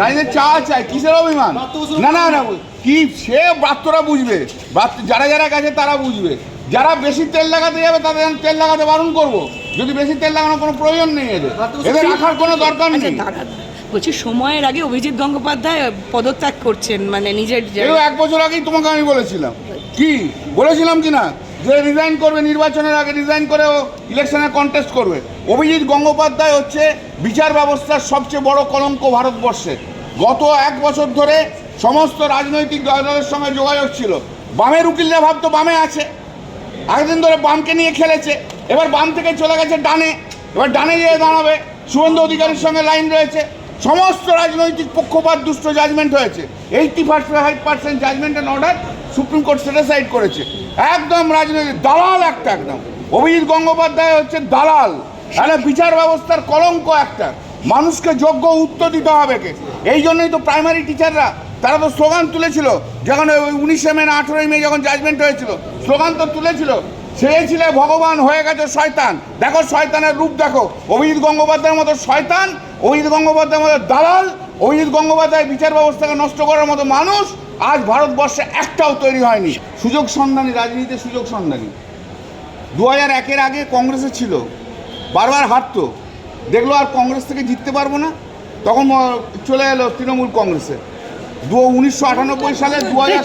রাজনীতি চা চাই কিসের অভিমান? না না না কি সে ব্রাত্যরা বুঝবে। যারা যারা গেছে তারা বুঝবে। যারা বেশি তেল লাগাতে যাবে তাদের তেল লাগাতে বারণ করব। যদি বেশি তেল লাগানোর কোনো প্রয়োজন নেই এদের। এদের রাখার কোনো দরকার আচ্ছা নেই। বলছি সময়ের আগে অভিজিৎ গঙ্গোপাধ্যায় পদত্যাগ করছেন মানে নিজের এক বছর আগেই তোমাকে আমি বলেছিলাম। কি? বলেছিলাম কি না যে রিজাইন করবে নির্বাচনের আগে রিজাইন করে ও ইলেকশনে কন্টেস্ট করবে। অভিজিৎ গঙ্গোপাধ্যায় হচ্ছে বিচার ব্যবস্থার সবচেয়ে বড় কলঙ্ক ভারতবর্ষে। গত এক বছর ধরে সমস্ত রাজনৈতিক দলের সঙ্গে যোগাযোগ ছিল। বামের উকিলরা ভাবতো বামে আছে। একদিন ধরে বামকে নিয়ে খেলেছে। এবার বাম থেকে চলে গেছে ডানে। এবার ডানে গিয়ে দাঁড়াবে। শুভেন্দু অধিকারীর সঙ্গে লাইন রয়েছে। সমস্ত রাজনৈতিক পক্ষপাত, দুষ্ট জাজমেন্ট হয়েছে। Eighty five percent judgement order supreme court set aside করেছে। একদম রাজনৈতিক, দালাল একটা একদম। অভিজিৎ গঙ্গোপাধ্যায় হচ্ছে দালাল। মানে বিচার ব্যবস্থার কলঙ্ক একটা। মানুষকে যোগ্য উত্তর দিতে হবে কে? এই জন্যই তো প্রাইমারি টিচাররা তারা তো স্লোগান তুলেছিল, যখন ওই উনিশে মে না আঠেরোই মে যখন জাজমেন্ট হয়েছিল স্লোগান তো তুলেছিল, সে ছিলে ভগবান হয়ে গেছে শয়তান। দেখো শয়তানের রূপ দেখো। অভিজিৎ গঙ্গোপাধ্যায়ের মতো শয়তান, অভিজিৎ গঙ্গোপাধ্যায়ের মতো দালাল, অভিজিৎ গঙ্গোপাধ্যায় বিচার ব্যবস্থাকে নষ্ট করার মতো মানুষ আজ ভারতবর্ষে একটাও তৈরি হয়নি। সুযোগ সন্ধানী রাজনীতিতে সুযোগ সন্ধানী। দু হাজার একের আগে কংগ্রেসে ছিল বারবার হারতো। দেখল আর কংগ্রেস থেকে জিততে পারব না। তখন চলে এলো তৃণমূল কংগ্রেসে। দু উনিশশো আটানব্বই সালে দু হাজার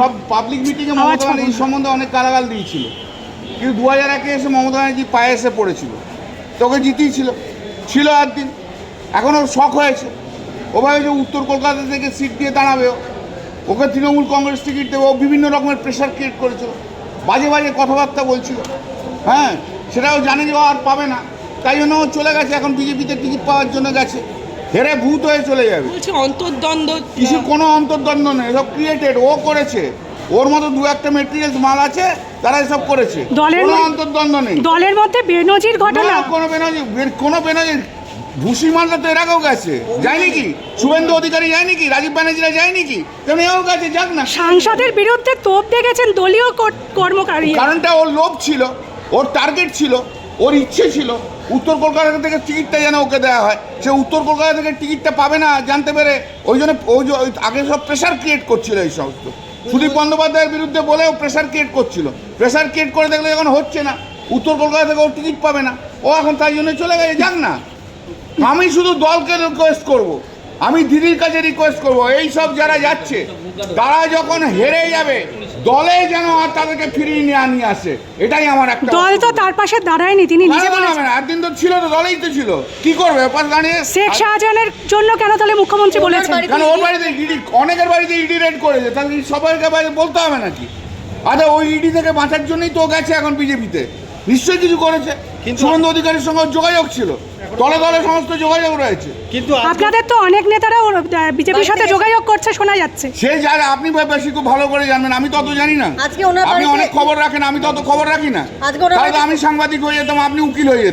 সব পাবলিক মিটিংয়ে মমতা না। সম্বন্ধে অনেক গালাগাল দিয়েছিল। কিন্তু দু হাজার একে এসে মমতা ব্যানার্জি পায়ে এসে পড়েছিল। তোকে জিতিয়েছিল। ছিল একদিন। এখন ওর শখ হয়েছে। ও ভাবে যে উত্তর কলকাতা থেকে সিট দিয়ে দাঁড়াবে ও। ওকে তৃণমূল কংগ্রেস টিকিট দেবে ও বিভিন্ন রকমের প্রেশার ক্রিয়েট করেছিল। বাজে বাজে কথাবার্তা বলছিল। হ্যাঁ সেটাও জানে যে আর পাবে না। তাই জন্য ও চলে গেছে এখন বিজেপিতে টিকিট পাওয়ার জন্য গেছে। হেরে ভূত হয়ে চলে যাবে। বলছি অন্তর্দ্বন্দ্ব কিছু কোনো অন্তর্দ্বন্দ্ব নেই সব ক্রিয়েটেড ও করেছে। ওর মতো দু একটা মেটেরিয়ালস মাল আছে তারা এসব করেছে। দলের কোনো অন্তর্দ্বন্দ্ব নেই। দলের মধ্যে বেনজির ঘটনা কোনো বেনজির কোনো বেনজি ভুসি মালটা তো এর আগেও গেছে। যায়নি কি শুভেন্দু অধিকারী যায়নি কি রাজীব ব্যানার্জিরা যায়নি কি তেমনি এও গেছে? যাক না। সাংসদের বিরুদ্ধে তোপ দেখেছেন দলীয় কর- কর্মকারী। কারণটা ওর লোভ ছিল ওর টার্গেট ছিল ওর ইচ্ছে ছিল। উত্তর কলকাতা থেকে টিকিটটা যেন ওকে দেওয়া হয়। সে উত্তর কলকাতা থেকে টিকিটটা পাবে না জানতে পেরে ওই জন্য ওই আগে সব প্রেশার ক্রিয়েট করছিল এই সমস্ত। সুদীপ বন্দ্যোপাধ্যায়ের বিরুদ্ধে বলেও প্রেশার ক্রিয়েট করছিল। প্রেশার ক্রিয়েট করে দেখলে যখন হচ্ছে না উত্তর কলকাতা থেকে ও টিকিট পাবে না। ও এখন তাই জন্য চলে গেছে যাক না। আমি শুধু দলকে রিকোয়েস্ট করব। আমি দিদির কাছে রিকোয়েস্ট করব। এই সব যারা যাচ্ছে তারা যখন হেরে যাবে দলে যেন আর তাদেরকে ফিরিয়ে নিয়ে নিয়ে আসে। এটাই আমার একটা দল তো তার পাশে দাঁড়ায়নি তিনি নিজে বলেছেন? একদিন তো ছিল তো দলেই তো ছিল। কি করবে পাশ দাঁড়িয়ে শেখ শাহজাহানের জন্য কেন তাহলে মুখ্যমন্ত্রী বলেছেন? কেন ওর বাড়িতে ইডি অনেকের বাড়িতে ইডি রেড করেছে তাহলে কি সবাইকে বাইরে বলতে হবে নাকি? আচ্ছা ওই ইডি থেকে বাঁচার জন্যই তো গেছে এখন বিজেপিতে। নিশ্চয়ই কিছু করেছে। শুভেন্দু অধিকারীর সঙ্গে যোগাযোগ ছিল। দলে দলে সমস্ত যোগাযোগ রয়েছে। কিন্তু আপনাদের তো অনেক নেতারা বিজেপির সাথে যোগাযোগ করছে শোনা যাচ্ছে। সে যারা আপনি বেশি খুব ভালো করে জানবেন আমি তত জানি না। আজকে ওনার আপনি অনেক খবর রাখেন আমি তত খবর রাখি না। আজকে আমি সাংবাদিক হয়ে যেতাম আপনি উকিল হয়ে যেতেন